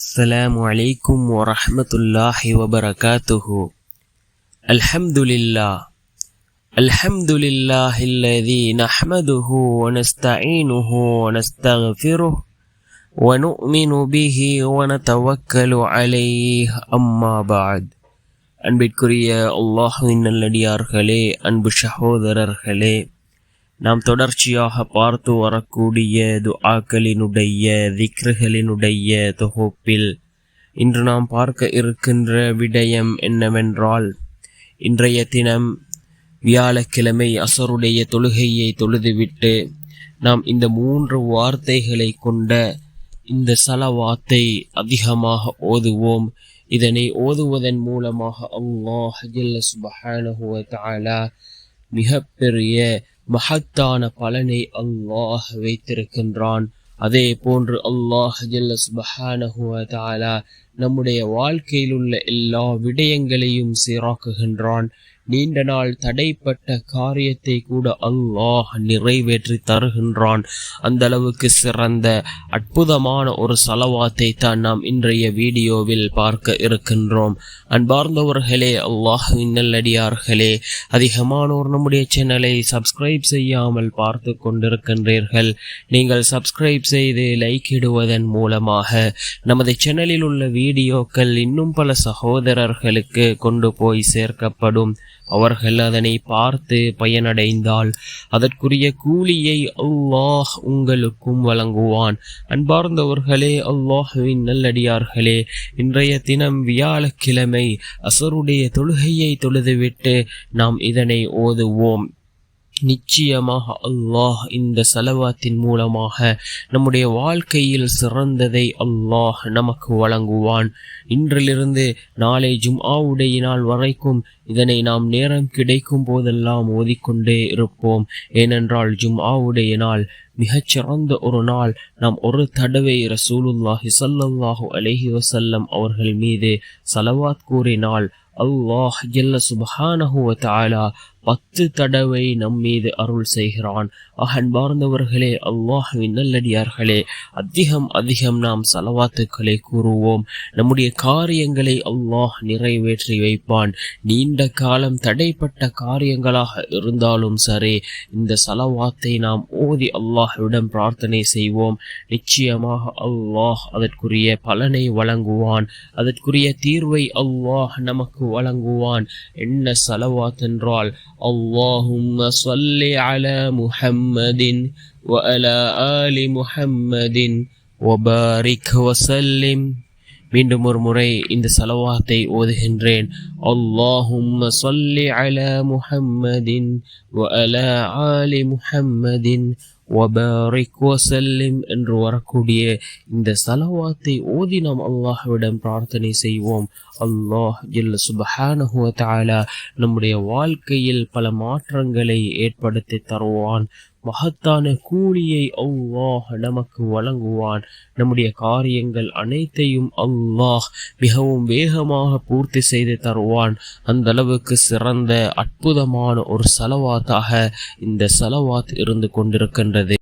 السلام عليكم ورحمة الله وبركاته الحمد لله الحمد لله الذي نحمده ونستعينه ونستغفره ونؤمن به ونتوكل عليه أما بعد அன்பிற்குரிய அல்லாஹுவின் நல்லடியார்களே அன்பு சகோதரர்களே நாம் தொடர்ச்சியாக பார்த்து வரக்கூடிய துஆக்களினுடைய விக்ருகளினுடைய தொகுப்பில் இன்று நாம் பார்க்க இருக்கின்ற விடயம் என்னவென்றால் இன்றைய தினம் வியாழக்கிழமை அசருடைய தொழுகையை தொழுதுவிட்டு நாம் இந்த மூன்று வார்த்தைகளை கொண்ட இந்த சலவாத்தை அதிகமாக ஓதுவோம். இதனை ஓதுவதன் மூலமாக அல்லாஹ் ஜல்ல தாலா மிகப்பெரிய மகத்தான பலனை அல்லாஹ் வைத்திருக்கின்றான். அதே போன்று அல்லாஹ் ஜல்ல சுபஹானஹுவ தாலா நம்முடைய வாழ்க்கையில் உள்ள எல்லா விடயங்களையும் சீராக்குகின்றான். நீண்ட நாள் தடைப்பட்ட காரியத்தை கூட அல்லாஹ் நிறைவேற்றி தருகின்றான். அந்த அளவுக்கு சிறந்த அற்புதமான ஒரு சலவாத்தை தான் நாம் இன்றைய வீடியோவில் பார்க்க இருக்கின்றோம். அன்பார்ந்தவர்களே அல்லாஹுவின் நல்லடியார்களே அதிகமானோர் நம்முடைய சேனலை சப்ஸ்கிரைப் செய்யாமல் பார்த்து கொண்டிருக்கின்றீர்கள். நீங்கள் சப்ஸ்கிரைப் செய்து லைக் இடுவதன் மூலமாக நமது சேனலில் உள்ள வீடியோக்கள் இன்னும் பல சகோதரர்களுக்கு கொண்டு போய் சேர்க்கப்படும். அவர்கள் அதனை பார்த்து பயனடைந்தால் அதற்குரிய கூலியை அல்லாஹ் உங்களுக்கும் வழங்குவான். அன்பார்ந்தவர்களே அல்லாஹுவின் நல்லடியார்களே இன்றைய தினம் வியாழக்கிழமை அசருடைய தொழுகையை தொழுதுவிட்டு நாம் இதனை ஓதுவோம். நிச்சயமாக அல்லாஹ் இந்த செலவாத்தின் மூலமாக நம்முடைய வாழ்க்கையில் சிறந்ததை அல்லாஹ் நமக்கு வழங்குவான். இன்றிலிருந்து நாளை ஜும்ஆவுடைய நாள் வரைக்கும் இதனை நாம் நேரம் கிடைக்கும் போதெல்லாம் ஓதிக்கொண்டே இருப்போம். ஏனென்றால் ஜும்ஆவுடைய நாள் மிகச்சிறந்த ஒரு நாள் நாம் ஒரு தடவை ரசூலுல்லாஹி சல்லல்லாஹு அலஹி வசல்லம் அவர்கள் மீது சலவாத் கூறினால் அல்லாஹ் ஜல்ல சுபஹானஹு தாலா பத்து தடவை நம் மீது அருள் செய்கிறான். அகன்பார்ந்தவர்களே அல்லாஹுவின் நல்லடியார்களே அதிகம் அதிகம் நாம் சலவாத்துக்களை கூறுவோம். நம்முடைய காரியங்களை அல்லாஹ் நிறைவேற்றி வைப்பான். நீண்ட காலம் தடைப்பட்ட காரியங்களாக இருந்தாலும் சரி இந்த சலவாத்தை நாம் ஓதி அல்லாஹ்விடம் பிரார்த்தனை செய்வோம் நிச்சயமாக அல்லாஹ் அதற்குரிய பலனை வழங்குவான் அதற்குரிய தீர்வை அல்லாஹ் நமக்கு வழங்குவான் என்ன சலவாத் என்றால் اللهم صل على محمد وعلى آل محمد وبارك وسلم மீண்டும் ஒரு முறை இந்த சலவாத்தை ஓதுகின்றேன். அல்லாஹும் சொல்லி அல முஹம்மதின் வஅல ஆலி முஹம்மதின் வபாரிக் வசல்லிம் என்று வரக்கூடிய இந்த சலவாத்தை ஓதி நாம் அல்லாஹ்விடம் பிரார்த்தனை செய்வோம். அல்லாஹ் ஜல்ல சுபஹானஹு தஆலா நம்முடைய வாழ்க்கையில் பல மாற்றங்களை ஏற்படுத்தி தருவான். மகத்தான கூலியை அல்லாஹ் நமக்கு வழங்குவான். நம்முடைய காரியங்கள் அனைத்தையும் அல்லாஹ் மிகவும் வேகமாக பூர்த்தி செய்து தருவான். அந்த அளவுக்கு சிறந்த அற்புதமான ஒரு சலவாத்தாக இந்த சலவாத் இருந்து கொண்டிருக்கின்றது.